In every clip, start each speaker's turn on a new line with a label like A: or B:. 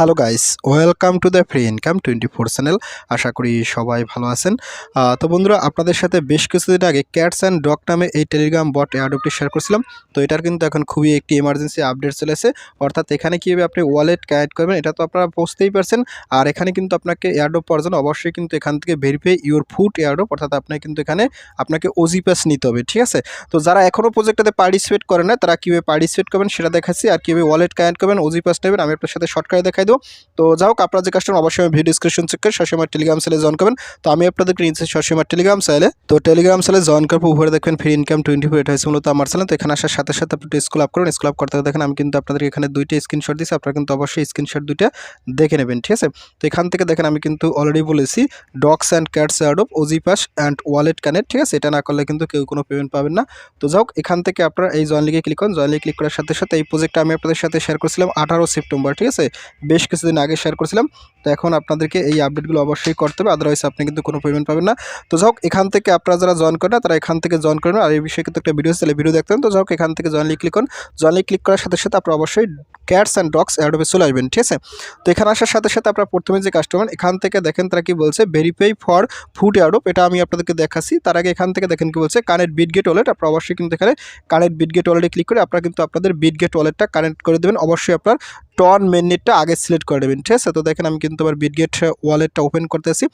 A: Hello guys welcome to the free income twenty four channel আশা করি সবাই ভালো আছেন। তো বন্ধুরা, আপনাদের সাথে বেশ কিছুদিন আগে ক্যাটস অ্যান্ড ডগ নামে এই টেলিগ্রাম বট এয়ারডপটি শেয়ার করছিলাম। তো এটার কিন্তু এখন খুবই একটি এমার্জেন্সি আপডেট চলেছে অর্থাৎ এখানে কীভাবে আপনি ওয়ালেট কানেক্ট করবেন, এটা তো আপনারা বুঝতেই পারছেন। আর এখানে কিন্তু আপনাকে এয়ারডপ পাওয়ার জন্য অবশ্যই কিন্তু এখান থেকে ভেরিফাই ইউর ফুড এয়ারডপ অর্থাৎ আপনাকে কিন্তু এখানে আপনাকে ওজি নিতে হবে, ঠিক আছে? তো যারা এখনও প্রজেক্টটাতে পার্টিসিপেট করে না, তারা কীভাবে পার্টিসিপেট করবেন সেটা দেখাচ্ছি। আর কীভাবে ওয়ালেট কানেক্ট করবেন ওজি নেবেন, আমি আপনার সাথে শর্টকাটে দেখাই দেবো তো যাই হোক, আপনারা যে কাস্টমার অবশ্যই ভিডিও ডিসক্রিপশন চেক করে সবসময় টেলিগ্রাম সেলে জয়েন করবেন। তো আমি আপনাদেরকে নিচ্ছি সবসময় টেলিগ্রাম সেলে তো টেলিগ্রাম সেলে জয়েন করার পর উপরে দেখবেন ফ্রি ইনকাম টোয়েন্টি ফোর এটা হচ্ছে মূলত আমার চ্যানেল তো এখানে আসার সাথে সাথে আপনি স্কুল আপ করুন স্কুল আপ করতে দেখেন, আমি কিন্তু আপনাদেরকে এখানে দুইটা স্ক্রিনশট দিচ্ছি আপনারা কিন্তু অবশ্যই স্ক্রিনশট দুইটা দেখে নেবেন, ঠিক আছে? তো এখান থেকে দেখেন, আমি কিন্তু অলরেডি বলেছি dogs and cats adopt OG pass and wallet connect ঠিক আছে? এটা না করলে কিন্তু কেউ কোনো পেমেন্ট পাবেন না। তো যাই হোক, এখান থেকে আপনারা এই জয়েন লিগে ক্লিক করুন। জয়েন লিগে ক্লিক করার সাথে সাথে এই প্রজেক্টটা আমি আপনাদের সাথে শেয়ার করেছিলাম আঠারো সেপ্টেম্বর ঠিক আছে? বেশ কিছুদিন আগে শেয়ার করেছিলাম। তো এখন আপনাদেরকে এই আপডেটগুলো অবশ্যই করতে হবে আদারওয়াইজ আপনি কিন্তু কোনো পেমেন্ট পাবেন না। তো যাই এখান থেকে আপনারা যারা জয়েন করেন তারা এখান থেকে জয়েন করেন আর এই বিষয়ে কিন্তু একটা ভিডিও তাহলে ভিডিও দেখতেন তো যাই এখান থেকে জয়েন ক্লিক করুন। জয়েন ক্লিক করার সাথে সাথে আপনারা অবশ্যই ক্যাটস অ্যান্ড ডগস অ্যাডোবে চলে আসবেন, ঠিক আছে? তো এখানে আসার সাথে সাথে আপনারা প্রথমে যে কাস্টমার এখান থেকে দেখেন তারা কি বলছে ভেরিফাই ফর ফুড অ্যাডোপ এটা আমি আপনাদেরকে দেখাচ্ছি। তার আগে এখান থেকে দেখেন কি বলছে কানেক্ট বিট গেট ওয়ালেট আপনারা অবশ্যই কিন্তু এখানে কানেক্ট বিট গেট ওয়ালেটে ক্লিক করে আপনারা কিন্তু আপনাদের বিট গেট ওয়ালেটটা কানেক্ট করে দেবেন। অবশ্যই আপনার টন মেননেটটা আগে সিলেক্ট করে নেবেন, ঠিক আছে? তো দেখেন আমি কিন্তু আবার বিটগেট ওয়ালেটটা ওপেন করতেছি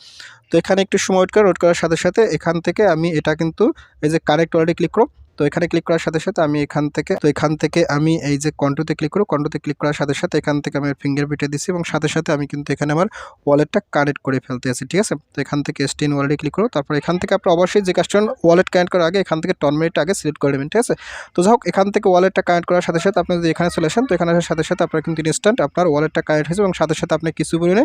A: তো এখানে একটু সময় ওয়েট করে ওয়েট করার সাথে সাথে এখান থেকে আমি এটা কিন্তু এই যে কানেক্ট ওয়ালেটে ক্লিক করব। তো এখানে ক্লিক করার সাথে সাথে আমি এখান থেকে, তো এখান থেকে আমি এই যে কন্ট্রোতে ক্লিক করব কন্ট্রোতে ক্লিক করার সাথে সাথে এখান থেকে আমি ফিঙ্গার প্রিন্টে দিচ্ছি এবং সাথে সাথে আমি কিন্তু এখানে আমার ওয়ালেটটা কানেক্ট করে ফেলতে আছি, ঠিক আছে? তো এখান থেকে স্টেন ওয়ালেটে ক্লিক করো, তারপর এখান থেকে আপনি অবশ্যই যে কাস্টমার ওয়ালেট কানেক্ট করার আগে এখান থেকে টন মিনিট আগে সিলেক্ট করে নেবেন, ঠিক আছে? তো যাই হোক, এখান থেকে ওয়ালেটটা কানেক্ট করার সাথে সাথে আপনি যদি এখানে চলে আসেন, তো এখানে আসার সাথে সাথে আপনার কিন্তু ইনস্ট্যান্ট আপনার ওয়ালেটটা কানেক্ট হয়েছে এবং সাথে সাথে আপনি কিছু পরিমাণে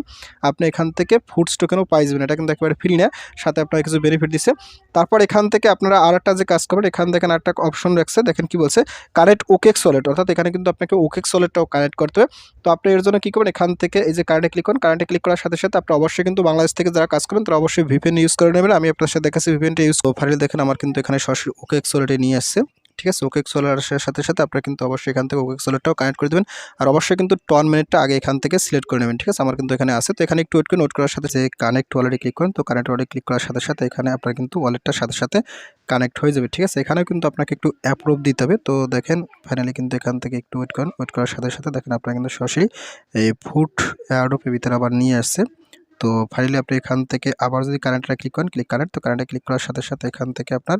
A: আপনি এখান থেকে ফুডস টোকেনও পাই যাবেন, এটা কিন্তু একেবারে ফ্রি না, সাথে আপনার কিছু বেনিফিট দিচ্ছে তারপর এখান থেকে আপনারা আর একটা যে কাজ করবেন, এখান থেকে একটা অপশন রাখছে। দেখেন কি বলছে কানেক্ট ওকেক্স ওয়ালেট অর্থাৎ এখানে কিন্তু আপনাকে ওকেক্স ওয়ালেটটাও কানেক্ট করতে হবে। তো আপনি এর জন্য কী করবেন, এখান থেকে এই যে কারেন্টে ক্লিক করুন। কারেন্টে ক্লিক করার সাথে সাথে আপনি অবশ্যই কিন্তু বাংলাদেশ থেকে যারা কাজ করেন তারা অবশ্যই ভিপিএন ইউজ করে নেবেন। আমি আপনার সাথে দেখাচ্ছি ভিপিএনটা ইউজ ফাইল দেখেন, আমার কিন্তু এখানে সরাসরি ওকেক্স ওয়ালেটে নিয়ে আসছে। ঠিক আছে? ওকে সোলারের সাথে সাথে আপনারা কিন্তু অবশ্যই এখান থেকে ওকে সোলারটাও কানেক্ট করে দেবেন। আর অবশ্যই কিন্তু টন মিনিটটা আগে এখান থেকে সিলেক্ট করে নেবেন, ঠিক আছে? আমার কিন্তু এখানে আছে। তো এখানে একটু ওয়েট করে নোট করার সাথে যে কানেক্ট ওয়ালেটে ক্লিক করেন। তো কানেক্ট ওয়ালেটে ক্লিক করার সাথে সাথে এখানে আপনার কিন্তু ওয়ালেটটার সাথে সাথে কানেক্ট হয়ে যাবে, ঠিক আছে? এখানেও কিন্তু আপনাকে একটু অ্যাপ্রুভ দিতে হবে। তো দেখেন ফাইনালি কিন্তু এখান থেকে একটু ওয়েট করেন। ওয়েট করার সাথে সাথে দেখেন আপনারা কিন্তু সরাসরি এই ফুট অ্যাডোপের ভিতরে আবার নিয়ে আসছে। তো ফাইনালি আপনি এখান থেকে আবার যদি কারেন্টটা ক্লিক করেন ক্লিক কারেন্ট তো কারেন্টে ক্লিক করার সাথে সাথে এখান থেকে আপনার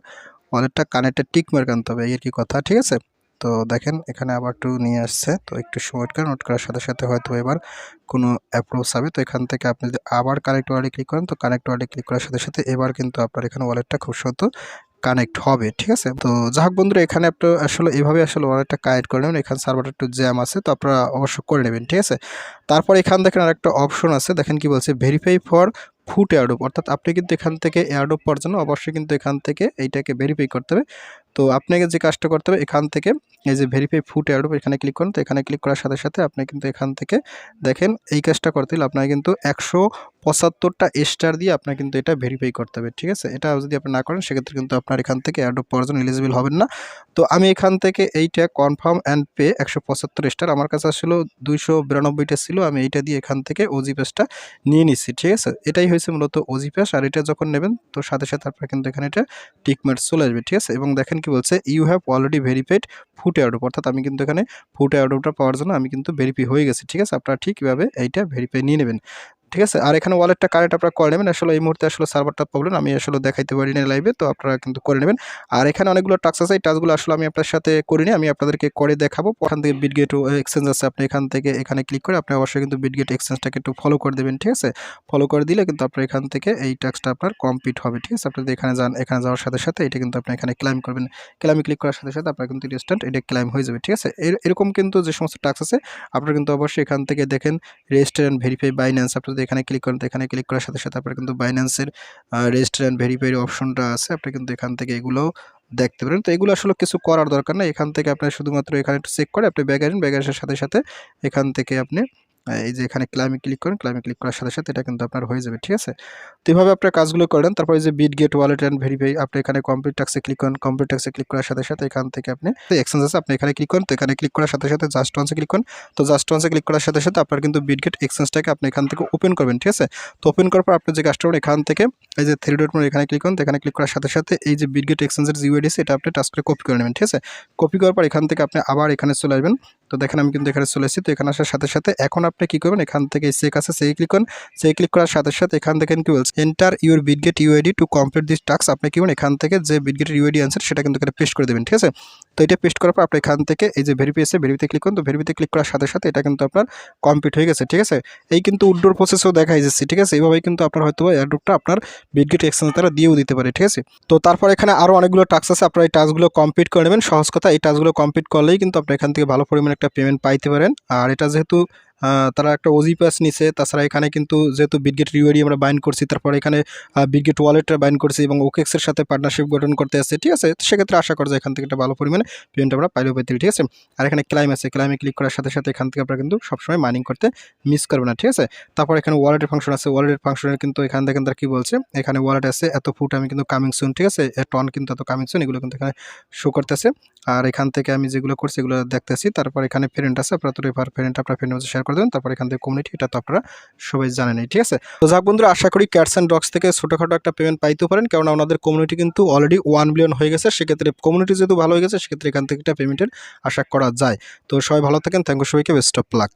A: ওয়ালেটটা কানেক্টেড টিক মার্ক আনতে হবে, এই আর কি কথা, ঠিক আছে? তো দেখেন, এখানে আবার একটু নিয়ে আসছে, তো একটু সময় করেন, নোট করার সাথে সাথে হয়তো এবার কোনো অ্যাপ্রোচ হবে। তো এখান থেকে আপনি যদি আবার কানেক্ট ওয়ার্ডে ক্লিক করেন, তো কানেক্ট ওয়ার্ডে ক্লিক করার সাথে সাথে এবার কিন্তু আপনার এখানে ওয়ালেটটা খুব সত্য কানেক্ট হবে, ঠিক আছে? তো যাই হোক বন্ধুরা, এখানে আপনি আসলে এভাবে আসলে ওয়ালেটটা কানেক্ট করে নেবেন। এখানে সার্ভারটা একটু জ্যাম আছে, তো আপনারা অবশ্যই করে নেবেন, ঠিক আছে? তারপর এখান দেখেন আরেকটা অপশন আছে, দেখেন কি বলছে ভেরিফাই ফর ফুট এয়ারডোপ অর্থাৎ আপনি কিন্তু এখান থেকে এয়ারডোপ পাওয়ার জন্য অবশ্যই কিন্তু এখান থেকে এইটাকে ভেরিফাই করতে হবে। তো আপনাকে যে কাজটা করতে হবে, এখান থেকে এই যে ভেরিফাই ফুট এয়ারডোপ এখানে ক্লিক করুন। তো এখানে ক্লিক করার সাথে সাথে আপনি কিন্তু এখান থেকে দেখেন, এই কাজটা করতে হলে আপনাকে কিন্তু একশো পঁচাত্তরটা স্টার দিয়ে আপনার কিন্তু এটা ভেরিফাই করতে হবে, ঠিক আছে? এটা যদি আপনি না করেন, সেক্ষেত্রে কিন্তু আপনার এখান থেকে এয়ারডোপ পাওয়ার জন্য এলিজিবল হবেন না। তো আমি এখান থেকে এইটা কনফার্ম অ্যান্ড পে একশো পঁচাত্তর স্টার আমার কাছে আসলে দুইশো বিরানব্বইটা ছিল, আমি এইটা দিয়ে এখান থেকে ওজি পেসটা নিয়ে নিচ্ছি ঠিক আছে? এটাই হয়েছে মূলত ওজি পেস আর এটা যখন নেবেন, তো সাথে সাথে আপনার কিন্তু এখানে এটা টিকমার্ক চলে আসবে, ঠিক আছে? এবং দেখেন কি বলছে you have already verified foot adopt অর্থাৎ আমি কিন্তু এখানে ফুট অ্যাডোপটা পাওয়ার জন্য আমি কিন্তু ভেরিফাই হয়ে গেছি, ঠিক আছে? আপনারা ঠিকভাবে এইটা ভেরিফাই নিয়ে নেবেন। ঠিক আছে? আর এখানে ওয়ালেটটা কারেন্ট আপনারা করে নেবেন। আসলে এই মুহূর্তে আসলে সার্ভারটা প্রবলেম আমি আসলে দেখাইতে পারি না লাইভে তো আপনারা কিন্তু করে নেবেন। আর এখানে অনেকগুলো টাক্স আছে, এই টাচগুলো আসলে আমি আপনার সাথে করিনি, আমি আপনাদেরকে করে দেখাবো। ওখান থেকে বিটগেট এক্সচেঞ্জ আছে, আপনি এখান থেকে এখানে ক্লিক করে আপনি অবশ্যই কিন্তু বিটগেট এক্সচেঞ্জটাকে একটু ফলো করে দেবেন, ঠিক আছে? ফলো করে দিলে কিন্তু আপনার এখান থেকে এই টাক্সটা আপনার কমপ্লিট হবে, ঠিক আছে? আপনি এখানে যান, এখানে যাওয়ার সাথে সাথে এটা কিন্তু আপনি এখানে ক্লাইম করবেন। ক্লাইমে ক্লিক করার সাথে সাথে আপনার কিন্তু ইনস্ট্যান্ট এটা ক্লাইম হয়ে যাবে, ঠিক আছে? এর- এরকম কিন্তু যে সমস্ত টাক্স আছে, আপনারা কিন্তু অবশ্যই এখান থেকে দেখেন রেজিস্টার ভেরিফাই বাইন্যান্স আপনি যদি এখানে ক্লিক করেন, তো এখানে ক্লিক করার সাথে সাথে আপনার কিন্তু বাইন্যান্সের রেজিস্টার অ্যান্ড ভেরিফাই অপশনটা আছে। আপনি কিন্তু এখান থেকে এগুলো দেখতে পারেন। তো এগুলো আসলে কিছু করার দরকার না এখান থেকে আপনি শুধুমাত্র এখানে একটু চেক করে আপনি ব্যাগ আসেন। ব্যাগ আসার সাথে সাথে এখান থেকে আপনি এই যে এখানে ক্লাইমে ক্লিক করেন ক্লাইমে ক্লিক করার সাথে সাথে এটা কিন্তু আপনার হয়ে যাবে, ঠিক আছে? তো এইভাবে আপনার কাজগুলো করেন, তারপরে যে Bitget wallet and verify আপনি এখানে কমপ্লিট ট্যাক্সে ক্লিক করেন কমপ্লিট ট্যাক্সে ক্লিক করার সাথে সাথে এখান থেকে আপনি এক্সচেঞ্জ আছে, আপনি এখানে ক্লিক করেন, তো এখানে ক্লিক করার সাথে সাথে জাস্ট ওয়ান্সে ক্লিক করেন, তো জাস্ট ওয়ান্সে ক্লিক করার সাথে সাথে আপনার কিন্তু বিট গেট এক্সচেঞ্জটাকে আপনি এখান থেকে ওপেন করবেন, ঠিক আছে? তো ওপেন করার পর আপনি যে করবেন, এখান থেকে এই যে থ্রি ডট এখানে ক্লিক করেন, তো এখানে ক্লিক করার সাথে সাথে এই যে বিট গেট এক্সচেঞ্জের ইউআইডিসি এটা আপনি টাচ করে কপি করে নেবেন, ঠিক আছে? কপি করার পর এখান থেকে আপনি আবার এখানে চলে আসবেন তো দেখেন আমি কিন্তু এখানে চলে এসেছি। তো এখানে আসার সাথে সাথে এখন আপনি কি করবেন? এখান থেকে চেক আছে সেই ক্লিক করেন। সেই ক্লিক করার সাথে সাথে এখান থেকে কি বলছে? Enter your Bitget UID to complete this task আপনি কি করবেন? এখান থেকে যে বিটগেটের ইউআইডি আনসার সেটা কিন্তু এখানে পেস্ট করে দেবেন, ঠিক আছে? তো এটা পেস্ট করার পর আপনি এখান থেকে এই যে ভেরিফি আছে ভেরিফিতে ক্লিক করুন। তো ভেরিফিতে ক্লিক করার সাথে সাথে এটা কিন্তু আপনার কমপ্লিট হয়ে গেছে, ঠিক আছে? এই কিন্তু উড্ডোর প্রসেসও দেখা যাচ্ছে, ঠিক আছে? এইভাবেই কিন্তু আপনার হয়তো এয়ারড্রপটা আপনার বিটগেট এক্সচেঞ্জ তারা দিয়েও দিতে পারে, ঠিক আছে? তো তারপর এখানে আরও অনেকগুলো টাস্ক আছে। আপনার এই টাস্কগুলো কমপ্লিট করে নেবেন। সহজ কথা, এই টাস্কগুলো কমপ্লিট করলেই কিন্তু আপনি এখান থেকে ভালো পরিমাণে একটা পেমেন্ট পাইতে পারেন। আর এটা যেহেতু তারা একটা ওজি পাস নিছে। তাছাড়া এখানে কিন্তু যেহেতু বিটগেট রিওয়ারি আমরা বাইন্ড করছি তারপর এখানে বিটগেট ওয়ালেটটা বাইন্ড করছি এবং ওকেক্সের সাথে পার্টনারশিপ গঠন করতে আসছে ঠিক আছে? সেক্ষেত্রে আশা করা যায় এখান থেকে একটা ভালো পরিমাণে পেমেন্ট আমরা পাইলেও পারি, ঠিক আছে? আর এখানে ক্লাইম আছে। ক্লাইমে ক্লিক করার সাথে সাথে এখান থেকে আপনারা কিন্তু সবসময় মাইনিং করতে মিস করবে না ঠিক আছে? তারপর এখানে ওয়ালেটের ফাংশন আছে। ওয়ালেটের ফাংশনের কিন্তু এখান থেকে তারা কি বলছে? এখানে ওয়ালেট আছে এত ফুট আমি কিন্তু কামিং সুন ঠিক আছে? টন কিন্তু এত কামিং সুন এগুলো কিন্তু এখানে শো করতেছে। আর এখান থেকে আমি যেগুলো করছি এগুলো দেখতেছি। তারপর এখানে ফ্রেন্ড আছে আপনার তো রেফার ফ্রেন্ড আপনার ফ্রেন্ড শেয়ার করে দেবেন তারপর এখান থেকে কমিউনিটি এটা তো আপনারা সবাই জানেন ঠিক আছে? তো যাক বন্ধুরা, আশা করি ক্যাটস অ্যান্ড ডক্স থেকে ছোটোখাটো একটা পেমেন্ট পাইতে পারেন কারণ ওনাদের কমিউনিটি কিন্তু অলরেডি ওয়ান বিলিয়ন হয়ে গেছে, সেক্ষেত্রে কমিউনিটি যেহেতু ভালো হয়ে গেছে, সেক্ষেত্রে এখান থেকে একটা পেমেন্টের আশা করা যায়। তো সবাই ভালো থাকেন থ্যাংক ইউ সবাইকে বেস্ট অফ লাক